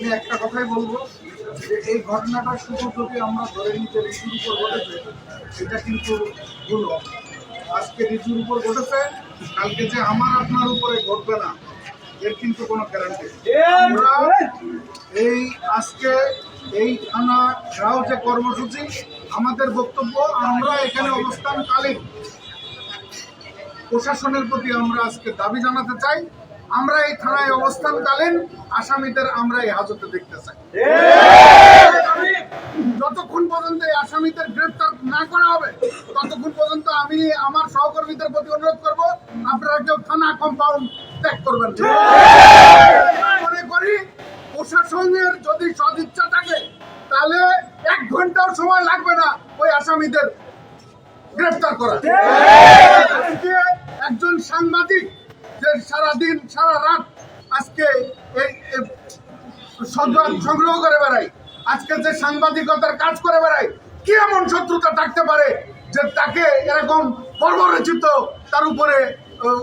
আমি একটা কথাই বলব যে এই ঘটনাটা শুধু যদি আমরা ধরে নিতে ঋতুর উপর ঘটেছে এটা কিন্তু ভুল আজকে ঋতুর উপর ঘটেছে কালকে যে আমার আপনার উপরে ঘটবে না এর কিন্তু কোনো গ্যারান্টি আমরা এই আজকে এই থানা ঘেরাও যে কর্মসূচি আমাদের বক্তব্য আমরা এখানে অবস্থানকালীন প্রশাসনের প্রতি আমরা আজকে দাবি জানাতে চাই। আমরা এই থানায় অবস্থানকালীন আসামিদের আমরা এই হাজতে দেখতে চাই। যতক্ষণ পর্যন্ত এই আসামিদের গ্রেফতার না করা হবে ততক্ষণ পর্যন্ত আমি আমার সহকর্মীদের প্রতি অনুরোধ করব আপনারা কেউ থানা কম্পাউন্ড ত্যাগ করবেন। মনে করি প্রশাসনের যদি সদিচ্ছা থাকে তাহলে এক ঘন্টাও সময় লাগবে না ওই আসামিদের গ্রেফতার করা একজন সাংবাদিক যে সারাদিন সারা রাত আজকে এই এই সংগ্রহ করে বেড়াই। আজকে যে সাংবাদিকতার কাজ করে বেড়াই, কি এমন শত্রুতা থাকতে পারে যে তাকে এরকম বর্বরচিত তার উপরে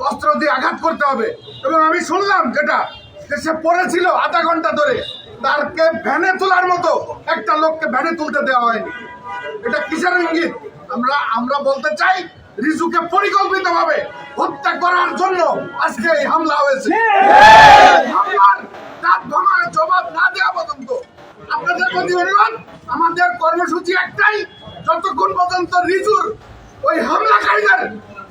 অস্ত্র দিয়ে আঘাত করতে হবে? এবং আমি শুনলাম যেটা, যে সে পড়েছিল আধা ঘণ্টা ধরে, তারকে ভ্যানে তোলার মতো একটা লোককে ভ্যানে তুলতে দেওয়া হয়নি। এটা কিসের ইঙ্গিত? আমরা আমরা বলতে চাই রিজুকে পরিকল্পিতভাবে হত্যা করার জন্য আজকে এই হামলা হয়েছে। হামলার দাঁত ভাঙার জবাব না দেওয়া পর্যন্ত আপনাদের প্রতি অনুরোধ আমাদের কর্মসূচি একটাই যতক্ষণ পর্যন্ত রিজুর ওই হামলাকারীদের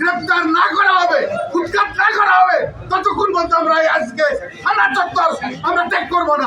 গ্রেপ্তার না করা হবে উৎখাত না করা হবে ততক্ষণ পর্যন্ত আমরা আজকে থানা চত্বর আমরা ত্যাগ করব না।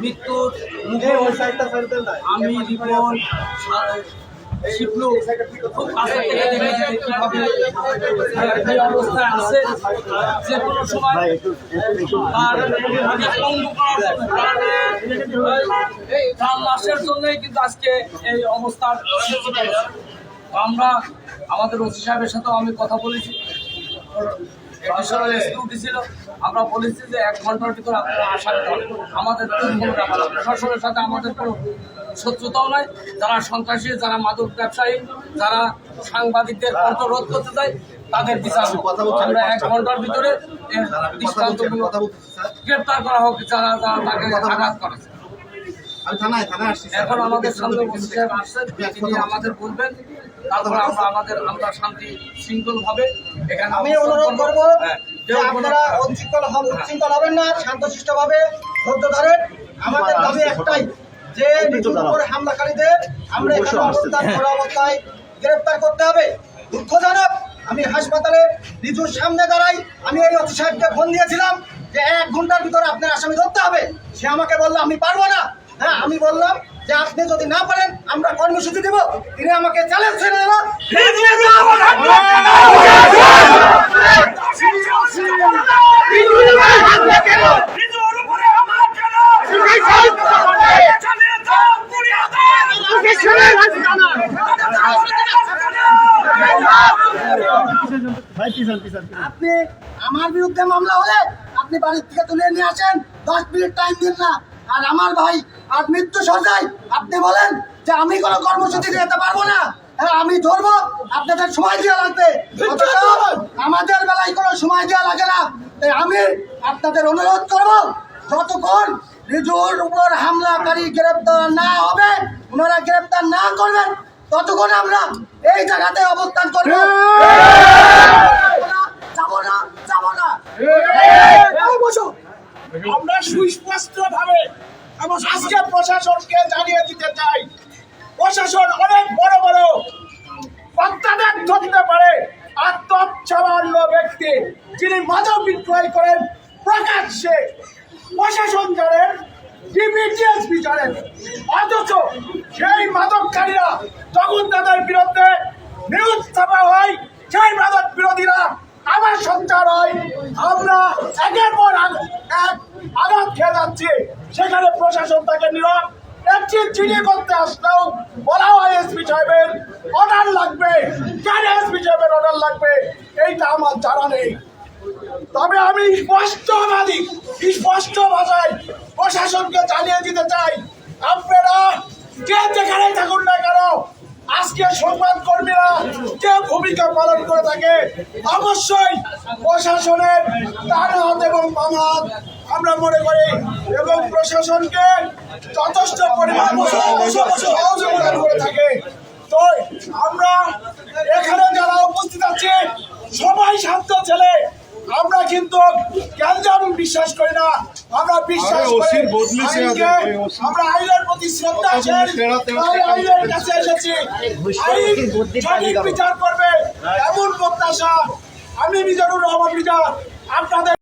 মৃত্যুর মুখে আমি রিপন শিবলু খুব কাছে থেকে দেখেছি যে এই অবস্থায় আছে। যে কোনো সময় তার আগে পঙ্গু করার জন্য, তার, এই তার লাশের জন্যই কিন্তু আজকে এই অবস্থার আমরা আমাদের ওসি সাহেবের সাথেও আমি কথা বলেছি। আমরা বলেছি যে এক ঘণ্টার ভিতরে আপনারা আসার পর আমাদের। প্রশাসনের সাথে আমাদের কোনো শত্রুতাও নাই। যারা সন্ত্রাসী যারা মাদক ব্যবসায়ী যারা সাংবাদিকদের কণ্ঠ রোধ করতে চায় তাদের বিচার আমরা এক ঘণ্টার ভিতরে দৃষ্টান্তমূলক গ্রেপ্তার করা হোক যারা যারা তাকে আঘাত করেছে। আমি থানায় থানায় আসছি এখন আমাদের সামনে তিনি আমাদের বলবেন তারপরে আমরা আমাদের আমরা শান্তি শৃঙ্খল ভাবে এখানে আমি অনুরোধ করব হ্যাঁ, আপনারা উচ্ছৃঙ্খল হন উচ্ছৃঙ্খল হবেন না শান্তশিষ্ট ভাবে ধৈর্য ধরেন। আমাদের দাবি একটাই যে নিজের উপর হামলাকারীদের আমরা এখানে অবস্থান করা অবস্থায় গ্রেপ্তার করতে হবে। দুঃখজনক আমি হাসপাতালে রিজুর সামনে দাঁড়াই। আমি এই অতি সাহেবকে ফোন দিয়েছিলাম যে এক ঘণ্টার ভিতরে আপনার আসামি ধরতে হবে। সে আমাকে বলল আমি পারব না। হ্যাঁ আমি বললাম যে আপনি যদি না পারেন, আমরা কর্মসূচি দিব। তিনি আমাকে চ্যালেঞ্জ ছেড়ে দিল। আপনি আমার বিরুদ্ধে মামলা হলে আপনি বাড়ির থেকে তুলে নিয়ে আসেন। দশ মিনিট টাইম দিন না। আর আমার ভাই আর মৃত্যু সজাই আপনি বলেন যে আমি কোনো কর্মসূচি যেতে পারব না। হ্যাঁ আমি ধরবো আপনাদের সময় দেওয়া লাগবে। আমাদের বেলায় কোনো সময় দেওয়া লাগে না। তাই আমি আপনাদের অনুরোধ করব যতক্ষণ রিজুর উপর হামলাকারী গ্রেপ্তার না হবে ওনারা গ্রেপ্তার না করবেন ততক্ষণ আমরা এই জায়গাতে অবস্থান করব। যাব না যাব না এই বসো। আমরা সুস্পষ্ট আজকে প্রশাসনকে জানিয়ে দিতে চাই। প্রশাসন অনেক বড় বড় পদ্মাদের ধরতে পারে। আর তৎসামান্য ব্যক্তি যিনি মাদক বিক্রয় করেন প্রকাশ্যে। প্রশাসন জানেন ডিবিটিএসপি জানেন। অথচ সেই মাদককারীরা তখন তাদের বিরুদ্ধে ছাপা হয়, সেই মাদক বিরোধীরা বিচার হয়। আমরা একের পর এক আঘাত খেয়ে যাচ্ছি। সেখানে প্রশাসন তাকে নীরব একটি চিঠি করতে আসলেও বলা হয় এসপি সাহেবের অর্ডার লাগবে। কেন এসপি সাহেবের অর্ডার লাগবে? এইটা আমার জানা নেই। তবে আমি স্পষ্টবাদী স্পষ্ট ভাষায় প্রশাসনকে জানিয়ে দিতে চাই, আপনারা যে যেখানে থাকুন না কেন আজকে সংবাদ কর্মীরা যে ভূমিকা পালন করে থাকে, অবশ্যই প্রশাসনের তার হাত এবং বাম হাত আমরা মনে করি এবং প্রশাসনকে যথেষ্ট পরিমাণ করে থাকে। তো আমরা এখানে যারা উপস্থিত আছি, সবাই শান্ত ছেলে, আমরা কিন্তু গ্যাঞ্জাম বিশ্বাস করি না। আমরা বিশ্বাস করি। আমরা আইনের প্রতি শ্রদ্ধা আইনের কাছে এসেছি। আইন সঠিক বিচার করবে এমন প্রত্যাশা। আমি মিজানুর রহমান মিজান আপনাদের